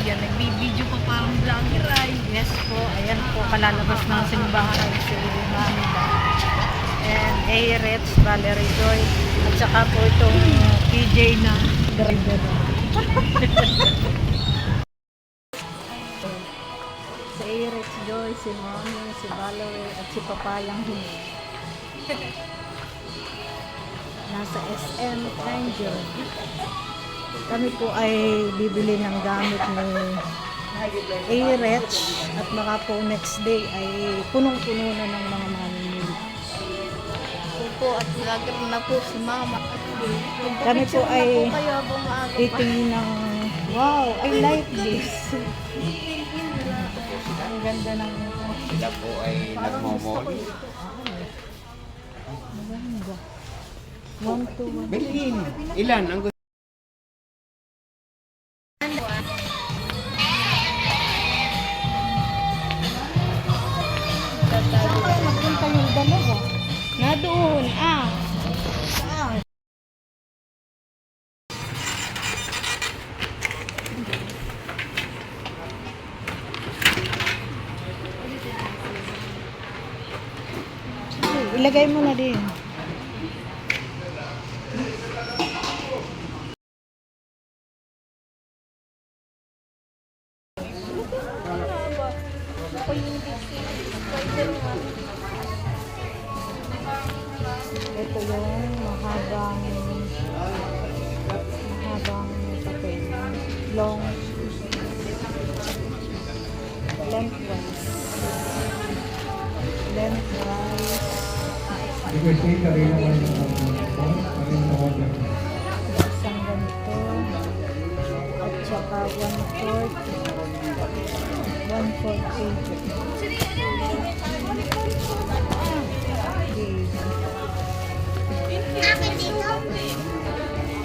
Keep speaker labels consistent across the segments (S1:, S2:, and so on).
S1: Tia. Nagbibideo pa parang vlogger ay.
S2: Yes po, ayan po, kalalabas ng simbahan si Mami Da. And A-Reds, Valerie Joy. At saka po itong PJ na driver. si A-Reds Joy, si Mami, si Valerie, at si Papayang Hini. Nasa SM Angel. Kami po ay bibili ng gamit ni A-Rech at baka po next day ay punong-puno na ng mga mamimili.
S1: Opo, at vlogger na po si Mama.
S2: Kami po ay titingin ng wow, I like this. Ang ganda ng
S3: Sila po ay nagmomol.
S2: maganda. One to one.
S3: Bilhin. Ilan ang
S2: ilagay mo na din. Ito yung mahabang mahabang papel. Long lengthwise. Lengthwise.
S4: Requesting ka rin naman yung phone, kami na order.
S2: Isang ganito. At saka one-fourth. One-fourth paper.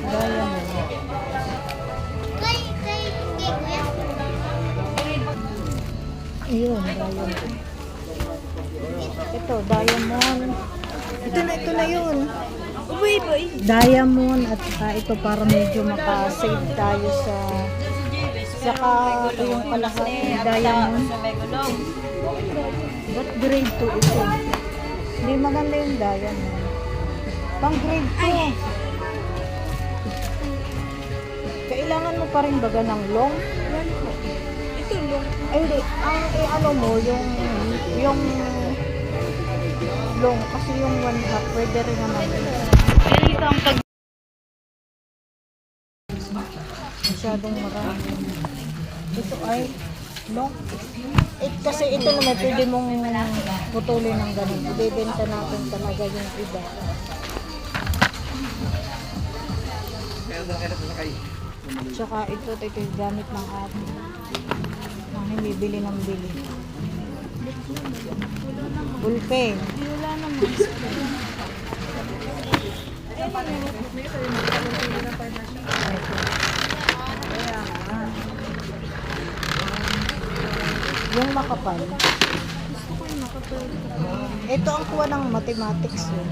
S2: Diamond. Ayun, diamond. Ito, diamond. Ito na, ito na yun.
S1: Uy, boy.
S2: Diamond at saka ito para medyo makasave tayo sa saka yung kalahati diamond. Ba't grade 2 ito? Hindi maganda yung diamond. Pang grade 2. Kailangan mo pa rin baga ng long?
S1: Ito, long.
S2: Ay, hindi. Ang eh, ano mo, yung yung long. Kasi yung one half, pwede rin naman.
S1: Pero ito ang pag...
S2: Masyadong marami. Ito ay long. Eh, kasi ito naman, pwede mong putulin ng ganun. Ibebenta natin talaga yung iba. Tsaka ito, ito yung gamit ng ate. Ang hindi bili ng bili. Bulpen.
S1: Wala naman.
S2: Yung makapal.
S1: Gusto ko yung makapal.
S2: Ito ang kuha ng mathematics yun.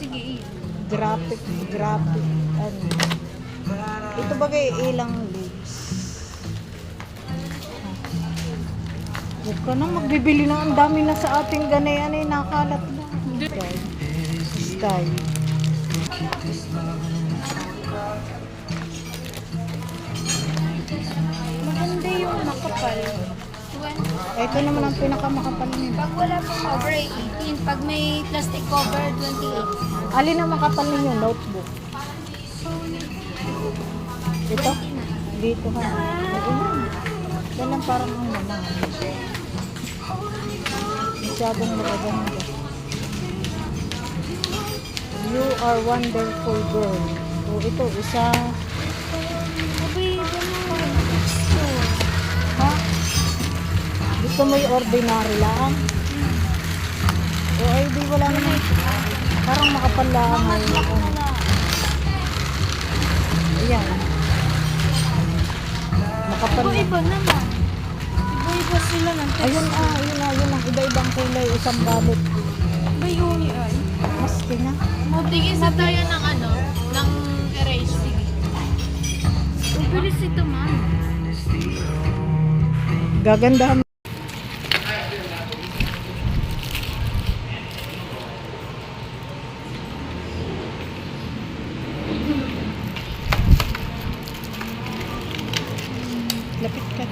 S1: Sige, eh.
S2: Graphic, graphic, ano. Ito bagay ilang Huwag ka na magbibili na ang dami na sa ating ganayan ay nakalat na. Sky. Sky.
S1: Maganda yung makapal.
S2: Ito naman ang pinakamakapal niya.
S1: Pag wala pong cover, 18. Pag may plastic cover, 28.
S2: Alin ang makapal ninyo? Notebook. Ito? Dito ha. Ayun. Yan ang parang ang naman. Masyadong magaganda. You are wonderful girl. O ito, isa. Ha? Gusto mo yung ordinary lang? O ay di wala naman. Parang makapal lang. ay, ano. Ayan. Makapal lang.
S1: Iba-iba naman. Iba-iba sila ng text.
S2: Ayun ah, ayun ah, yun ang iba-ibang kulay, isang balot.
S1: Iba yung ay.
S2: Maski na.
S1: Matigis na tayo ng ano, ng erase. Sige. Ubilis ito, ma'am.
S2: Gagandahan Lapit ka.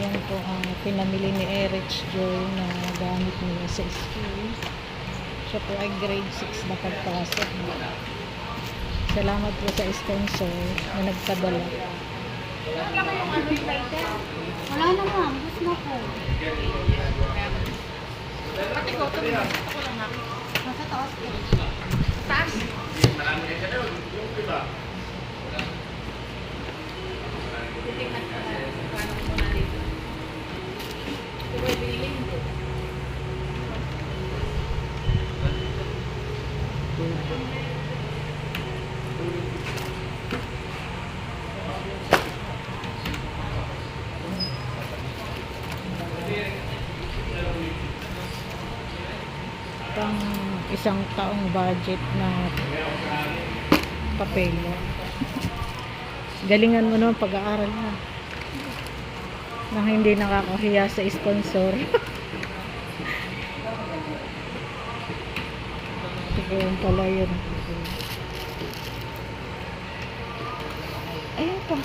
S2: Yan po ang pinamili ni Erich Joy na gamit niya sa school. Siya po ay grade 6 na pagpasok. Salamat po sa sponsor na nagpadala.
S1: Wala na ma'am. Gusto na po. Nasa taas ko.
S2: Pang isang taong budget na papel. Galingan mo naman pag-aaral mo. Nang hindi nakakahiya sa sponsor. Sige, yun pala yun.
S1: Ayun pa.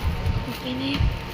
S1: Okay na yun.